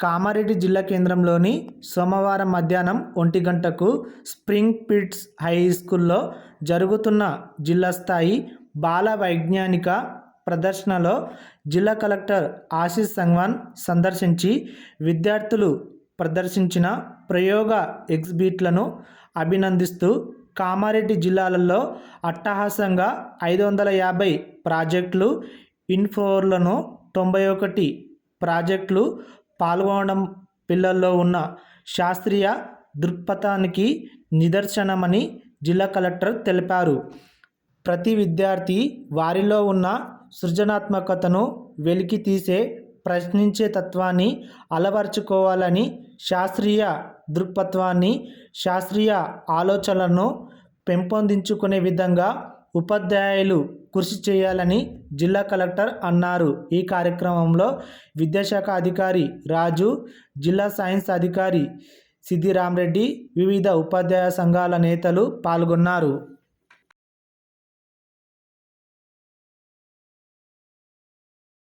కామారెడ్డి జిల్లా కేంద్రంలోని సోమవారం మధ్యాహ్నం ఒంటి గంటకు స్ప్రింగ్ పిట్స్ హై స్కూల్లో జరుగుతున్న జిల్లా స్థాయి బాల వైజ్ఞానిక ప్రదర్శనలో జిల్లా కలెక్టర్ ఆశీష్ సంగ్వాన్ సందర్శించి విద్యార్థులు ప్రదర్శించిన ప్రయోగ ఎగ్జిబిట్లను అభినందిస్తూ కామారెడ్డి జిల్లాలలో అట్టహాసంగా ఐదు వందల యాభై ప్రాజెక్టులు ఇన్ఫోర్లను తొంభై ఒకటి ప్రాజెక్టులు పాల్గొనడం పిల్లల్లో ఉన్న శాస్త్రీయ దృక్పథానికి నిదర్శనమని జిల్లా కలెక్టర్ తెలిపారు. ప్రతి విద్యార్థి వారిలో ఉన్న సృజనాత్మకతను వెలికి తీసే ప్రశ్నించే తత్వాన్ని అలవర్చుకోవాలని శాస్త్రీయ దృక్పథాన్ని శాస్త్రీయ ఆలోచనలను పెంపొందించుకునే విధంగా ఉపాధ్యాయులు కృషి చేయాలని జిల్లా కలెక్టర్ అన్నారు. ఈ కార్యక్రమంలో విద్యాశాఖ అధికారి రాజు జిల్లా సైన్స్ అధికారి సిద్ధిరామరెడ్డి వివిధ ఉపాధ్యాయ సంఘాల నేతలు పాల్గొన్నారు.